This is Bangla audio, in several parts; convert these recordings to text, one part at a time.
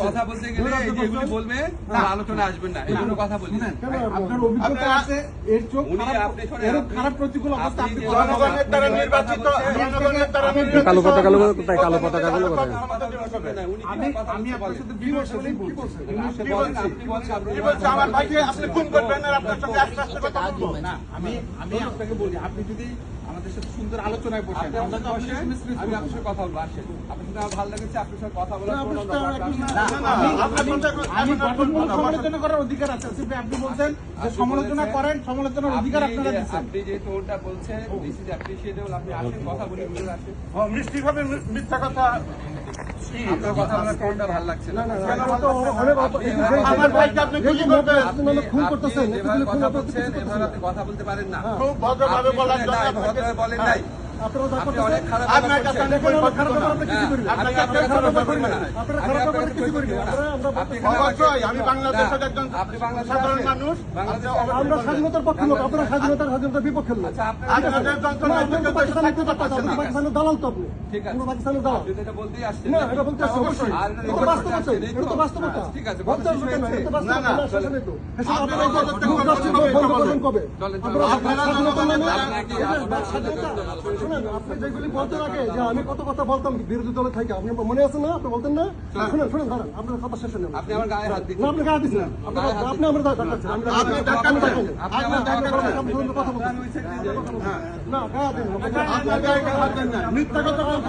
কথা বলতে গেলে বলবে আলোচনা আসবেন না। এই জন্য কথা বলি কালো পতাকা গুলো কোথায় কালো পতাকা গুলো কোথায় আমি আপনি বলেন, আপনি বলেন, আপনি কি বলছে আমার ভাইকে আপনি খুন করবেন আর আপনার সঙ্গে আস্তে আস্তে কথা বলব। না আমি আমি আপনাকে বলি আপনি যদি আমাদের সাথে সুন্দর আলোচনায় বসেন মিসলিস আমি আপনার সাথে কথা বলব আসেন সমালোচনা বলছেন আপনি করেন সমালোচনার অধিকার আপনারা আপনি যে টোনটা বলছেন দিস ইজ অ্যাপ্রিসিয়েটেবল আপনি আসেন কথা বলি মিথ্যা বলতে পারেন না। খুব ভদ্রভাবে বলেন নাই। আপনারা কাছে। আমি কোনো খারাপ ব্যাপার। কিছু করি না। আপনাকে আপনার খারাপ ব্যাপার করি না। আপনারা খারাপ ব্যাপারে কাছে করি না। অবশ্যই আমি বাংলাদেশের একজন আপনি বাংলাদেশে সাধারণ মানুষ। আমরা স্বাধীনতার পক্ষে লোক। আপনারা স্বাধীনতার স্বাধীনতার বিপক্ষে লোক। আচ্ছা আপনাদের যন্ত্রণা তো পাকিস্তানের তো পাকিস্তানের দালাল তো আপনি। ঠিক আছে। পাকিস্তানের দালাল। আপনি এটা বলতেই আসছেন। না এটা বলতে আসছে অবশ্যই। এটা এটা বাস্তবতা। এটা তো তো। বাস্তবতা ঠিক আছে, বলতে আসবে এটা বাস্তবতা। না, না, না, শাসন এই তো। আপনারা খুব করবেন, কবে? আপনারা স্বাধীনতা মানে শুনেন, আপনি যেগুলি বলতেন আগে যে আমি কত কথা বলতাম বিরোধী দলে থেকে আপনি মনে আছে না আপনি বলতেন না শুনেন শুনেন আপনার কথা শেষ নেন আপনি আমার গায়ে হাত দিচ্ছেন গায়ে দিচ্ছেন আমার আমার কথা যাই। না গায়ে দিন আপনার গায়ে হাত দেন না। মিথ্যা কথা বলতে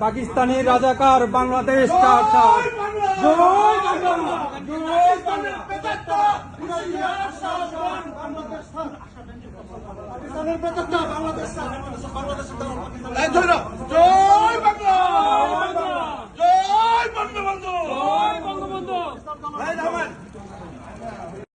পাকিস্তানি রাজাকার বাংলাদেশ বাংলা। ধরো